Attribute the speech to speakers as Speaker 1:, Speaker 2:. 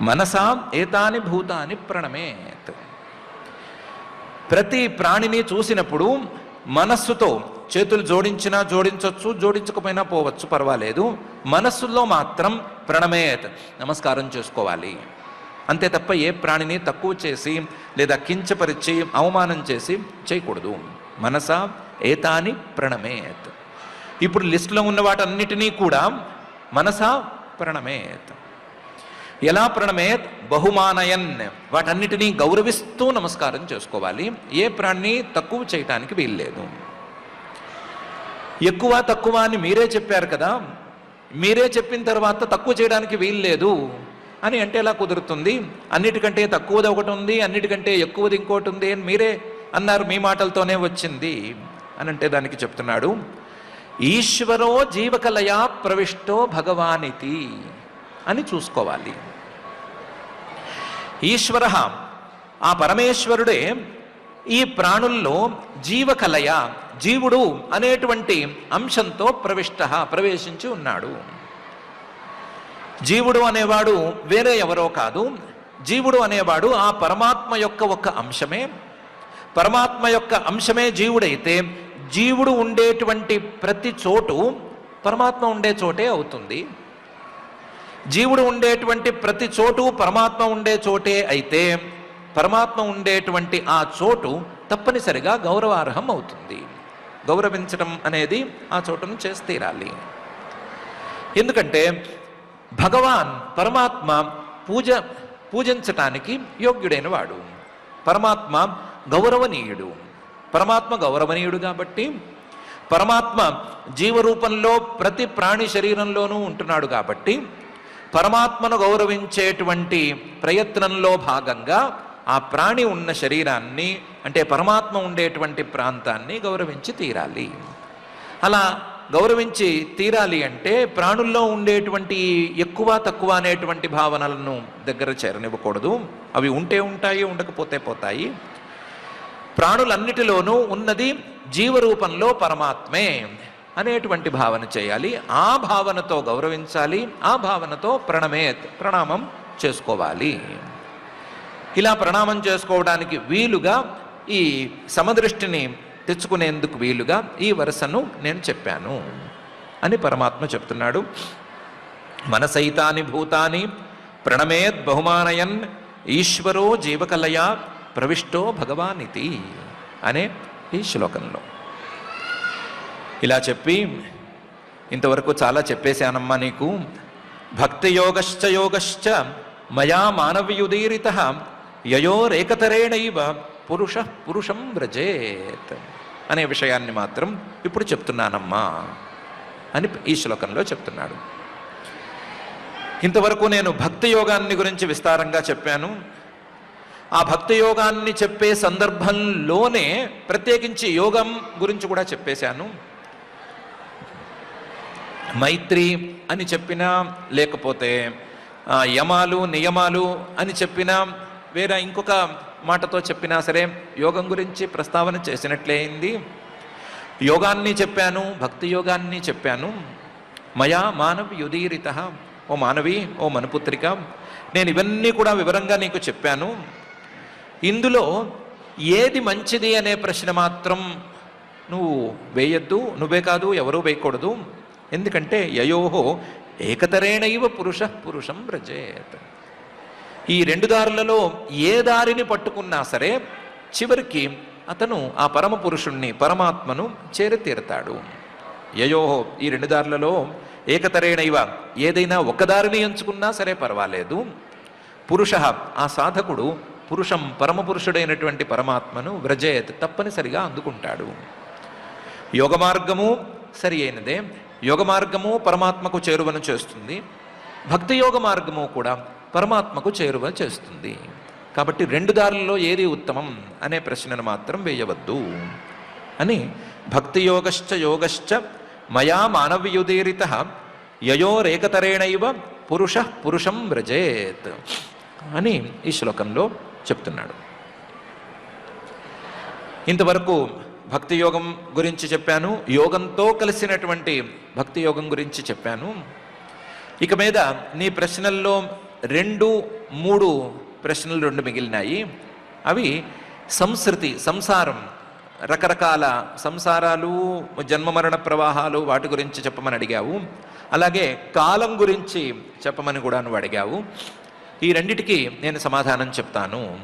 Speaker 1: మనసా ఏతాని భూతాని ప్రణమేత్. ప్రతి ప్రాణిని చూసినప్పుడు మనస్సుతో చేతులు జోడించినా జోడించవచ్చు జోడించకపోయినా పోవచ్చు పర్వాలేదు. మనస్సులో మాత్రం ప్రణమేత్ నమస్కారం చేసుకోవాలి. అంతే తప్ప ఏ ప్రాణిని తక్కువ చేసి లేదా కించపరిచి అవమానం చేసి చేయకూడదు. మనస ఏతాని ప్రణమేత్. ఇప్పుడు లిస్టులో ఉన్న వాటన్నిటినీ కూడా మనస ప్రణమేత్. ఎలా ప్రణమేత్ బహుమానయన్? వాటన్నిటినీ గౌరవిస్తూ నమస్కారం చేసుకోవాలి. ఏ ప్రాణిని తక్కువ చేయటానికి వీల్లేదు. ఎక్కువ తక్కువ అని మీరే చెప్పారు కదా. మీరే చెప్పిన తర్వాత తక్కువ చేయడానికి వీల్లేదు అని అంటే ఎలా కుదురుతుంది? అన్నిటికంటే తక్కువది ఒకటి ఉంది అన్నిటికంటే ఎక్కువది ఇంకోటి ఉంది అని మీరే అన్నారు మీ మాటలతోనే వచ్చింది అని అంటే దానికి చెప్తున్నాడు. ఈశ్వరో జీవకలయా ప్రవిష్టో భగవానితి అని చూసుకోవాలి. ఈశ్వర ఆ పరమేశ్వరుడే ఈ ప్రాణుల్లో జీవకలయ జీవుడు అనేటువంటి అంశంతో ప్రవిష్ట ప్రవేశించి ఉన్నాడు. జీవుడు అనేవాడు వేరే ఎవరో కాదు. జీవుడు అనేవాడు ఆ పరమాత్మ యొక్క ఒక అంశమే. పరమాత్మ యొక్క అంశమే జీవుడైతే జీవుడు ఉండేటువంటి ప్రతి చోటు పరమాత్మ ఉండే చోటే అవుతుంది. జీవుడు ఉండేటువంటి ప్రతి చోటు పరమాత్మ ఉండే చోటే అయితే పరమాత్మ ఉండేటువంటి ఆ చోటు తప్పనిసరిగా గౌరవార్హం అవుతుంది. గౌరవించడం అనేది ఆ చోటును చేసి తీరాలి. ఎందుకంటే భగవాన్ పరమాత్మ పూజ పూజించటానికి యోగ్యుడైన వాడు. పరమాత్మ గౌరవనీయుడు. పరమాత్మ గౌరవనీయుడు కాబట్టి పరమాత్మ జీవరూపంలో ప్రతి ప్రాణి శరీరంలోనూ ఉంటున్నాడు కాబట్టి పరమాత్మను గౌరవించేటువంటి ప్రయత్నంలో భాగంగా ఆ ప్రాణి ఉన్న శరీరాన్ని అంటే పరమాత్మ ఉండేటువంటి ప్రాంతాన్ని గౌరవించి తీరాలి. అలా గౌరవించి తీరాలి అంటే ప్రాణుల్లో ఉండేటువంటి ఎక్కువ తక్కువ అనేటువంటి భావనలను దగ్గర చేరనివ్వకూడదు. అవి ఉంటే ఉంటాయి ఉండకపోతే పోతాయి. ప్రాణులన్నిటిలోనూ ఉన్నది జీవరూపంలో పరమాత్మే. అనేటువంటి భావన చేయాలి. ఆ భావనతో గౌరవించాలి. ఆ భావనతో ప్రణమేత్ ప్రణామం చేసుకోవాలి. ఇలా ప్రణామం చేసుకోవడానికి వీలుగా ఈ సమదృష్టిని తెచ్చుకునేందుకు వీలుగా ఈ వరుసను నేను చెప్పాను అని పరమాత్మ చెప్తున్నాడు. మనసైతాని భూతాని ప్రణమేద్ బహుమానయన్ ఈశ్వరో జీవకలయా ప్రవిష్టో భగవానితి అనే ఈ శ్లోకంలో. ఇలా చెప్పి ఇంతవరకు చాలా చెప్పేశానమ్మా నీకు. భక్తి యోగశ్చ యోగశ్చ మయా మానవయుదీరిత యయోరేకతరేణైవ పురుష పురుషం వ్రజేత్ అనే విషయాన్ని మాత్రం ఇప్పుడు చెప్తున్నానమ్మా అని ఈ శ్లోకంలో చెప్తున్నాడు. ఇంతవరకు నేను భక్తి యోగాన్ని గురించి విస్తారంగా చెప్పాను. ఆ భక్తి యోగాన్ని చెప్పే సందర్భంలోనే ప్రత్యేకించి యోగం గురించి కూడా చెప్పేశాను. మైత్రి అని చెప్పినా లేకపోతే యమాలు నియమాలు అని చెప్పినా వేరే ఇంకొక మాటతో చెప్పినా సరే యోగం గురించి ప్రస్తావన చేసినట్లయింది యోగాన్ని చెప్పాను భక్తి యోగాన్ని చెప్పాను. మయా మానవ్ యుదీరిత ఓ మానవి ఓ మనుపుత్రిక నేను ఇవన్నీ కూడా వివరంగా నీకు చెప్పాను. ఇందులో ఏది మంచిది అనే ప్రశ్న మాత్రం నువ్వు వేయద్దు నువ్వే కాదు ఎవరూ వేయకూడదు. ఎందుకంటే యయోహో ఏకతరేణైవ పురుష పురుషం వ్రజేత్. ఈ రెండు దారులలో ఏ దారిని పట్టుకున్నా సరే చివరికి అతను ఆ పరమ పురుషుణ్ణి పరమాత్మను చేరతీరతాడు. యయోహో ఈ రెండు దారులలో ఏకతరేణైవ ఏదైనా ఒక దారిని ఎంచుకున్నా సరే పర్వాలేదు. పురుష ఆ సాధకుడు పురుషం పరమ పురుషుడైనటువంటి పరమాత్మను వ్రజేత్ తప్పనిసరిగా అందుకుంటాడు. యోగ మార్గము సరి అయినదే. యోగ మార్గము పరమాత్మకు చేరువను చేస్తుంది. భక్తి యోగ మార్గము కూడా పరమాత్మకు చేరువ చేస్తుంది. కాబట్టి రెండు దారుల్లో ఏది ఉత్తమం అనే ప్రశ్నను మాత్రం వేయవద్దు. అని భక్తి యోగశ్చ యోగశ్చ మయా మానవ్యుదీరిత యయోరేకతరేణైవ పురుష పురుషం వ్రజేత్ అని ఈ శ్లోకంలో చెప్తున్నాడు. ఇంతవరకు భక్తి యోగం గురించి చెప్పాను. యోగంతో కలిసినటువంటి భక్తి యోగం గురించి చెప్పాను. ఇక మీద నీ ప్రశ్నల్లో రెండు మూడు ప్రశ్నలు రెండు మిగిలినాయి. అవి సంస్కృతి సంసారం రకరకాల సంసారాలు జన్మ మరణ ప్రవాహాలు వాటి గురించి చెప్పమని అడిగావు. అలాగే కాలం గురించి చెప్పమని కూడా నువ్వు అడిగావు. ఈ రెండిటికి నేను సమాధానం చెప్తాను.